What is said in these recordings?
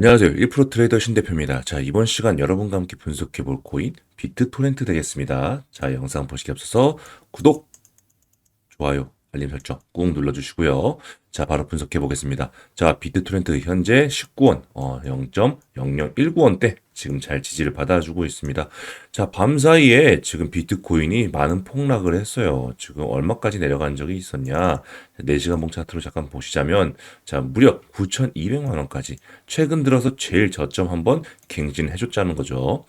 안녕하세요. 1프로 트레이더 신대표입니다. 자, 이번 시간 여러분과 함께 분석해 볼 코인 비트 토렌트 되겠습니다. 자, 영상 보시기 앞서서 구독, 좋아요, 알림 설정 꾹 눌러주시고요. 자, 바로 분석해 보겠습니다. 자, 비트 토렌트 현재 19원, 어, 0.0019원대 지금 잘 지지를 받아주고 있습니다. 자, 밤 사이에 지금 비트코인이 많은 폭락을 했어요. 지금 얼마까지 내려간 적이 있었냐? 4시간 봉 차트로 잠깐 보시자면, 자, 무려 9,200만 원까지 최근 들어서 제일 저점 한번 갱신해줬자는 거죠.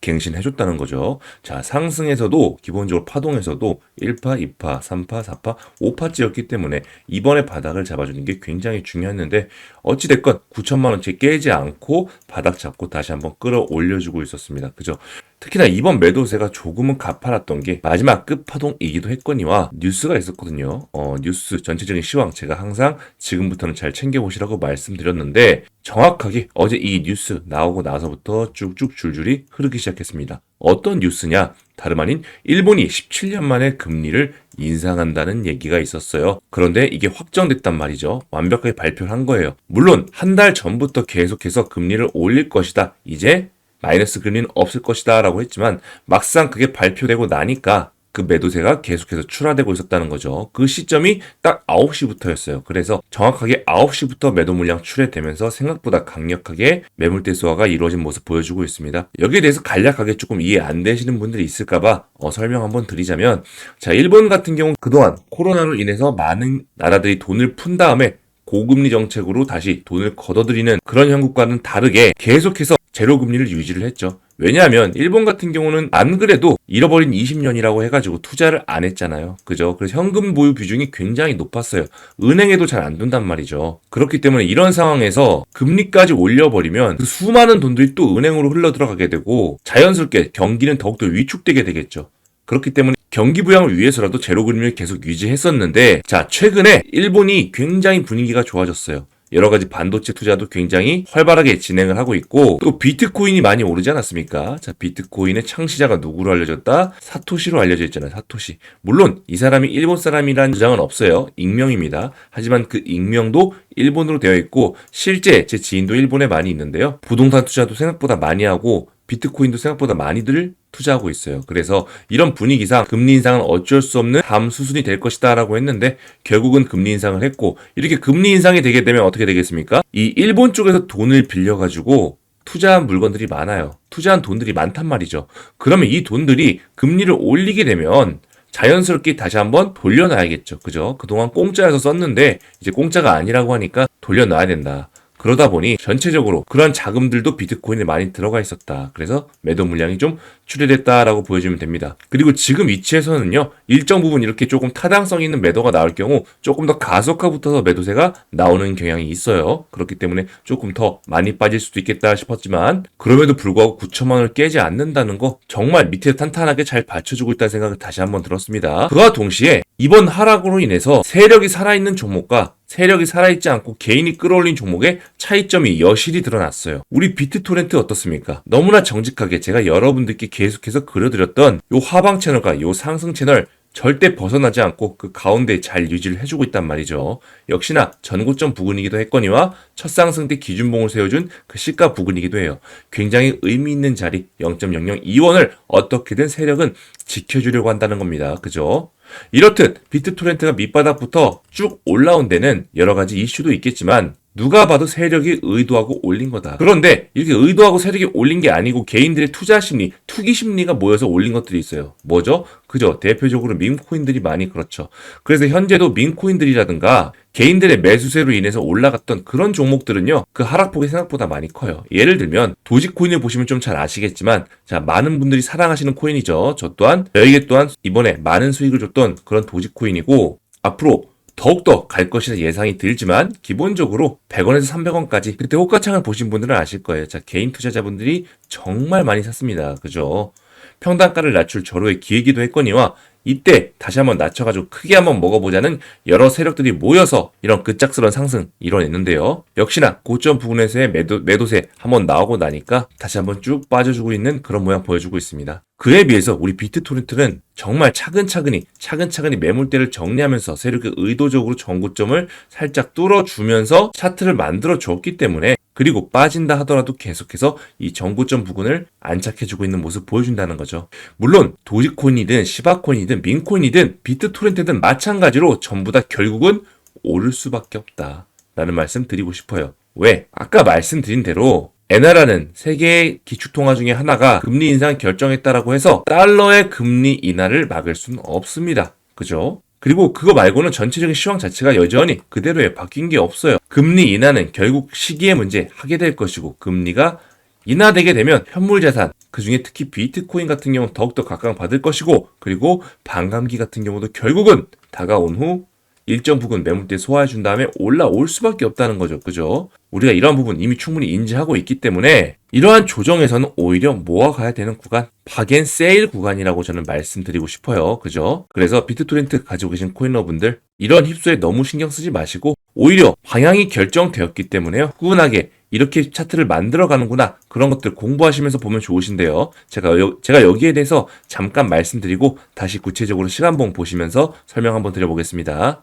갱신해줬다는 거죠. 자, 상승에서도 기본적으로 파동에서도 1파, 2파, 3파, 4파, 5파째였기 때문에 이번에 바닥을 잡아주는 게 굉장히 중요했는데 어찌됐건 9천만 원치 깨지 않고 바닥 잡고 다시 한번 끌어올려주고 있었습니다. 그죠? 특히나 이번 매도세가 조금은 가파랐던 게 마지막 끝파동이기도 했거니와 뉴스가 있었거든요. 어, 뉴스 전체적인 시황 제가 항상 지금부터는 잘 챙겨보시라고 말씀드렸는데 정확하게 어제 이 뉴스 나오고 나서부터 쭉쭉 줄줄이 흐르기 시작했습니다. 어떤 뉴스냐? 다름 아닌 일본이 17년 만에 금리를 인상한다는 얘기가 있었어요. 그런데 이게 확정됐단 말이죠. 완벽하게 발표를 한 거예요. 물론 한 달 전부터 계속해서 금리를 올릴 것이다. 이제 마이너스 금리는 없을 것이다 라고 했지만 막상 그게 발표되고 나니까 그 매도세가 계속해서 출하되고 있었다는 거죠. 그 시점이 딱 9시부터였어요. 그래서 정확하게 9시부터 매도 물량 출회되면서 생각보다 강력하게 매물대 소화가 이루어진 모습 보여주고 있습니다. 여기에 대해서 간략하게 조금 이해 안 되시는 분들이 있을까봐 어, 설명 한번 드리자면 자 일본 같은 경우 그동안 코로나로 인해서 많은 나라들이 돈을 푼 다음에 고금리 정책으로 다시 돈을 걷어들이는 그런 형국과는 다르게 계속해서 제로 금리를 유지를 했죠. 왜냐하면 일본 같은 경우는 안 그래도 잃어버린 20년이라고 해가지고 투자를 안 했잖아요. 그죠? 그래서 현금 보유 비중이 굉장히 높았어요. 은행에도 잘 안 둔단 말이죠. 그렇기 때문에 이런 상황에서 금리까지 올려버리면 그 수많은 돈들이 또 은행으로 흘러 들어가게 되고 자연스럽게 경기는 더욱더 위축되게 되겠죠. 그렇기 때문에 경기 부양을 위해서라도 제로 금리를 계속 유지했었는데 자 최근에 일본이 굉장히 분위기가 좋아졌어요. 여러 가지 반도체 투자도 굉장히 활발하게 진행을 하고 있고 또 비트코인이 많이 오르지 않았습니까? 자 비트코인의 창시자가 누구로 알려졌다? 사토시로 알려져 있잖아요. 사토시. 물론 이 사람이 일본 사람이라는 주장은 없어요. 익명입니다. 하지만 그 익명도 일본으로 되어 있고 실제 제 지인도 일본에 많이 있는데요. 부동산 투자도 생각보다 많이 하고 비트코인도 생각보다 많이들 투자하고 있어요. 그래서 이런 분위기상 금리 인상은 어쩔 수 없는 다음 수순이 될 것이다 라고 했는데 결국은 금리 인상을 했고 이렇게 금리 인상이 되게 되면 어떻게 되겠습니까? 이 일본 쪽에서 돈을 빌려가지고 투자한 물건들이 많아요. 투자한 돈들이 많단 말이죠. 그러면 이 돈들이 금리를 올리게 되면 자연스럽게 다시 한번 돌려놔야겠죠. 그죠? 그동안 공짜여서 썼는데 이제 공짜가 아니라고 하니까 돌려놔야 된다. 그러다 보니 전체적으로 그런 자금들도 비트코인에 많이 들어가 있었다. 그래서 매도 물량이 좀 출혈됐다라고 보여주면 됩니다. 그리고 지금 위치에서는요, 일정 부분 이렇게 조금 타당성 있는 매도가 나올 경우 조금 더 가속화 붙어서 매도세가 나오는 경향이 있어요. 그렇기 때문에 조금 더 많이 빠질 수도 있겠다 싶었지만, 그럼에도 불구하고 9천만 원을 깨지 않는다는 거 정말 밑에 탄탄하게 잘 받쳐주고 있다는 생각을 다시 한번 들었습니다. 그와 동시에 이번 하락으로 인해서 세력이 살아있는 종목과 세력이 살아있지 않고 개인이 끌어올린 종목의 차이점이 여실히 드러났어요. 우리 비트토렌트 어떻습니까? 너무나 정직하게 제가 여러분들께 계속해서 그려드렸던 요 하방 채널과 요 상승 채널 절대 벗어나지 않고 그 가운데 잘 유지를 해주고 있단 말이죠. 역시나 전고점 부근이기도 했거니와 첫 상승 때 기준봉을 세워준 그 시가 부근이기도 해요. 굉장히 의미 있는 자리 0.002원을 어떻게든 세력은 지켜주려고 한다는 겁니다. 그죠? 이렇듯 비트토렌트가 밑바닥부터 쭉 올라온 데는 여러 가지 이슈도 있겠지만 누가 봐도 세력이 의도하고 올린 거다. 그런데 이렇게 의도하고 세력이 올린 게 아니고 개인들의 투자 심리, 투기 심리가 모여서 올린 것들이 있어요. 뭐죠? 그죠? 대표적으로 민코인들이 많이 그렇죠. 그래서 현재도 민코인들이라든가 개인들의 매수세로 인해서 올라갔던 그런 종목들은요, 그 하락폭이 생각보다 많이 커요. 예를 들면, 도지코인을 보시면 좀 잘 아시겠지만, 자, 많은 분들이 사랑하시는 코인이죠. 저 또한, 저에게 또한 이번에 많은 수익을 줬던 그런 도지코인이고, 앞으로 더욱더 갈 것이라 예상이 들지만 기본적으로 100원에서 300원까지 그때 호가창을 보신 분들은 아실 거예요. 자, 개인 투자자분들이 정말 많이 샀습니다. 그죠? 평단가를 낮출 절호의 기회기도 했거니와 이때 다시 한번 낮춰가지고 크게 한번 먹어보자는 여러 세력들이 모여서 이런 급작스러운 상승 이뤄냈는데요. 역시나 고점 부근에서의 매도, 매도세 한번 나오고 나니까 다시 한번 쭉 빠져주고 있는 그런 모양 보여주고 있습니다. 그에 비해서 우리 비트토렌트는 정말 차근차근히 차근차근히 매물대를 정리하면서 세력이 의도적으로 전고점을 살짝 뚫어주면서 차트를 만들어 줬기 때문에 그리고 빠진다 하더라도 계속해서 이 정고점 부근을 안착해주고 있는 모습 보여준다는 거죠. 물론 도지코인이든 시바코인이든 민코인이든 비트토렌트든 마찬가지로 전부 다 결국은 오를 수밖에 없다. 라는 말씀 드리고 싶어요. 왜? 아까 말씀드린 대로 엔화라는 세계의 기축통화 중에 하나가 금리 인상 결정했다라고 해서 달러의 금리 인하를 막을 수는 없습니다. 그죠? 그리고 그거 말고는 전체적인 시황 자체가 여전히 그대로에 바뀐 게 없어요. 금리 인하는 결국 시기의 문제 하게 될 것이고 금리가 인하되게 되면 현물 자산 그 중에 특히 비트코인 같은 경우는 더욱더 각광받을 것이고 그리고 반감기 같은 경우도 결국은 다가온 후 일정 부분 매물대 소화해 준 다음에 올라올 수밖에 없다는 거죠. 그죠? 우리가 이러한 부분 이미 충분히 인지하고 있기 때문에 이러한 조정에서는 오히려 모아가야 되는 구간, 박앤 세일 구간이라고 저는 말씀드리고 싶어요. 그죠? 그래서 비트토렌트 가지고 계신 코인러분들 이런 휩소에 너무 신경 쓰지 마시고 오히려 방향이 결정되었기 때문에요. 꾸준하게 이렇게 차트를 만들어 가는구나. 그런 것들 공부하시면서 보면 좋으신데요. 제가, 여, 제가 여기에 대해서 잠깐 말씀드리고 다시 구체적으로 시간봉 보시면서 설명 한번 드려보겠습니다.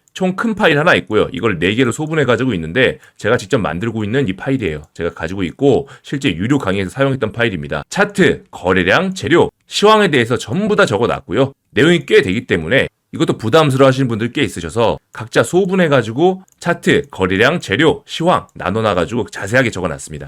총 큰 파일 하나 있고요. 이걸 4개로 소분해 가지고 있는데 제가 직접 만들고 있는 이 파일이에요. 제가 가지고 있고 실제 유료 강의에서 사용했던 파일입니다. 차트, 거래량, 재료, 시황에 대해서 전부 다 적어 놨고요. 내용이 꽤 되기 때문에 이것도 부담스러워 하시는 분들 꽤 있으셔서 각자 소분해 가지고 차트, 거래량, 재료, 시황 나눠 놔 가지고 자세하게 적어 놨습니다.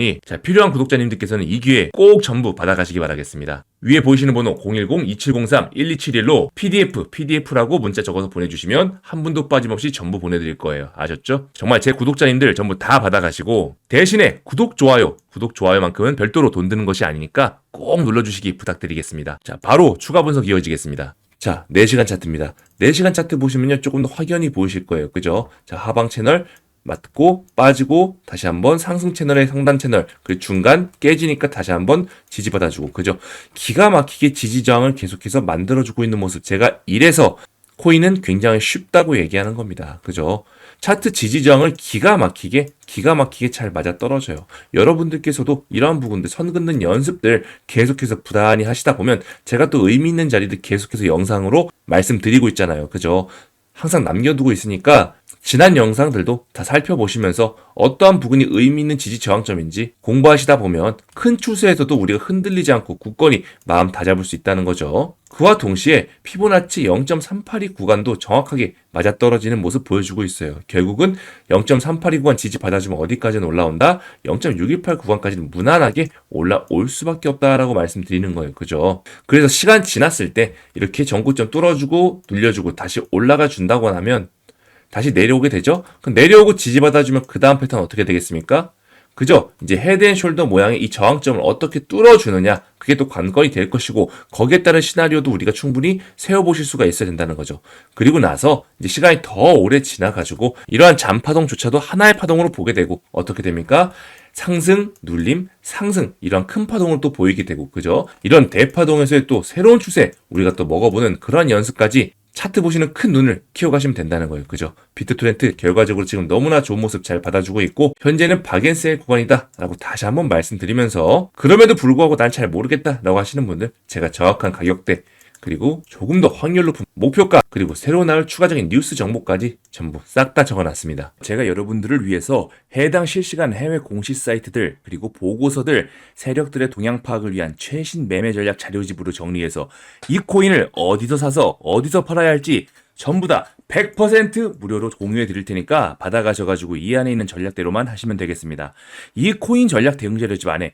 니 자, 필요한 구독자님들께서는 이 기회 꼭 전부 받아가시기 바라겠습니다. 위에 보이시는 번호 010-2703-1271로 PDF, PDF라고 문자 적어서 보내주시면 한 분도 빠짐없이 전부 보내드릴 거예요. 아셨죠? 정말 제 구독자님들 전부 다 받아가시고 대신에 구독, 좋아요, 구독, 좋아요만큼은 별도로 돈 드는 것이 아니니까 꼭 눌러주시기 부탁드리겠습니다. 자, 바로 추가 분석 이어지겠습니다. 자, 4시간 차트입니다. 4시간 차트 보시면요, 조금 더 확연히 보이실 거예요. 그죠? 자, 하방 채널, 맞고 빠지고 다시 한번 상승 채널의 상단 채널 그 중간 깨지니까 다시 한번 지지받아주고 그죠? 기가 막히게 지지 저항을 계속해서 만들어주고 있는 모습. 제가 이래서 코인은 굉장히 쉽다고 얘기하는 겁니다. 그죠? 차트 지지 저항을 기가 막히게 기가 막히게 잘 맞아 떨어져요. 여러분들께서도 이러한 부분들 선 긋는 연습들 계속해서 부단히 하시다 보면 제가 또 의미 있는 자리를 계속해서 영상으로 말씀드리고 있잖아요. 그죠? 항상 남겨두고 있으니까 지난 영상들도 다 살펴보시면서 어떠한 부분이 의미 있는 지지 저항점인지 공부하시다 보면 큰 추세에서도 우리가 흔들리지 않고 굳건히 마음 다잡을 수 있다는 거죠. 그와 동시에 피보나치 0.382 구간도 정확하게 맞아떨어지는 모습 보여주고 있어요. 결국은 0.382 구간 지지 받아주면 어디까지는 올라온다? 0.618 구간까지는 무난하게 올라올 수밖에 없다라고 말씀드리는 거예요. 그죠? 그래서 시간 지났을 때 이렇게 전고점 뚫어주고 눌려주고 다시 올라가 준다고 하면 다시 내려오게 되죠? 그럼 내려오고 지지받아주면 그 다음 패턴 어떻게 되겠습니까? 그죠? 이제 헤드앤숄더 모양의 이 저항점을 어떻게 뚫어주느냐 그게 또 관건이 될 것이고 거기에 따른 시나리오도 우리가 충분히 세워보실 수가 있어야 된다는 거죠. 그리고 나서 이제 시간이 더 오래 지나가지고 이러한 잔파동조차도 하나의 파동으로 보게 되고 어떻게 됩니까? 상승, 눌림, 상승 이런 큰 파동을 또 보이게 되고 그죠? 이런 대파동에서의 또 새로운 추세 우리가 또 먹어보는 그러한 연습까지 차트 보시는 큰 눈을 키워가시면 된다는 거예요. 그죠? 비트토렌트 결과적으로 지금 너무나 좋은 모습 잘 받아주고 있고 현재는 박앤셀 구간이다 라고 다시 한번 말씀드리면서 그럼에도 불구하고 난 잘 모르겠다 라고 하시는 분들 제가 정확한 가격대 그리고 조금 더 확률 높은 목표가 그리고 새로 나올 추가적인 뉴스 정보까지 전부 싹 다 적어놨습니다. 제가 여러분들을 위해서 해당 실시간 해외 공시 사이트들 그리고 보고서들 세력들의 동향 파악을 위한 최신 매매 전략 자료집으로 정리해서 이 코인을 어디서 사서 어디서 팔아야 할지 전부 다 100% 무료로 공유해 드릴 테니까 받아가셔가지고 이 안에 있는 전략대로만 하시면 되겠습니다. 이 코인 전략 대응 자료집 안에